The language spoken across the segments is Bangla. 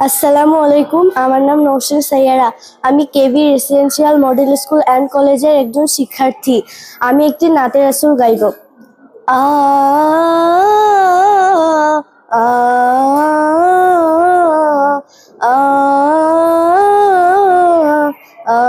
আসসালামু আলাইকুম আমার নাম নৌসিন সাইয়ারা আমি KB residential model school and কলেজের একজন শিক্ষার্থী আমি একটি নাতের আসর গাইব আ আ আ আ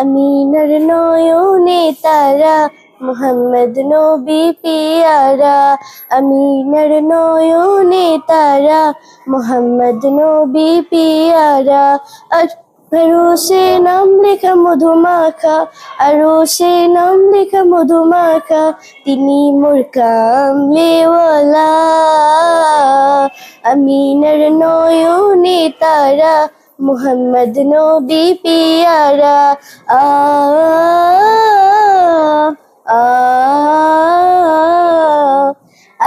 আমিনার নয়নে তারা মোহাম্মদ নবী পিয়ারা আমিনার নয়নে তারা মোহাম্মদ নবী পিয়ারা আর আরও সে নাম লেখা মধুমাখা আরও সে নাম লেখা মধুমাখা তিনি মোর কামলেওয়ালা আমিনার নয়নে তারা মোহাম্মদ নবী পিয়ারা আ আ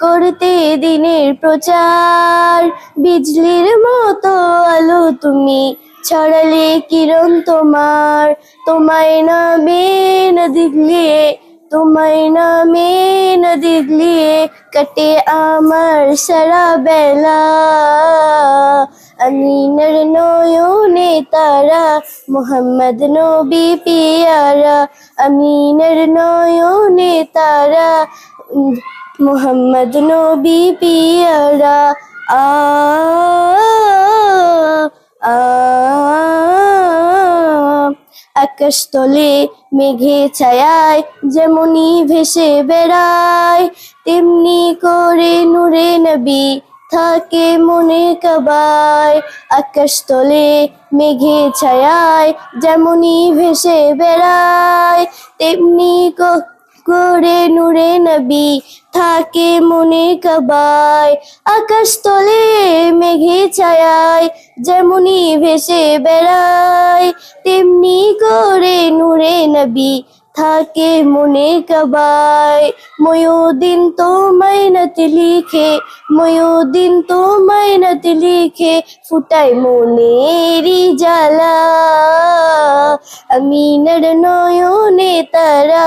করতে দিনের প্রচার। বিজলির মতো আলো তুমি ছড়ালে কিরণ তোমার। তোমায় নামে না দেখলে তোমায় নামে না দেখলে কাটে আমার সারা বেলা। আমিনার নয়নে তারা, মোহাম্মদ নবী পিয়ারা। আমিনার নয়নে তারা মোহাম্মদ নবী পিয়ারা, আ আ আকাশতলে মেঘে ছায়ায় যেমনি ভেসে বেড়ায়, তেমনি করে নূরে নবী থাকে মনে কাবায় আকাশতলে মেঘে ছায়ায় যেমনি ভেসে বেড়ায়, তেমনি করে নূরে নবী থাকে মনে কাবায়। আকাশ তলে মেঘে ছায়ায় যেমনি ভেসে বেড়ায়, তেমনি করে নূরে নবী থাকে মনে কাবায়। ময়ূদিন তো মাইনাতে লিখে ময়ূদিন তো মাইনাতে লিখে ফুটাই মনেরই জ্বালা। আমিনার নয়নে তারা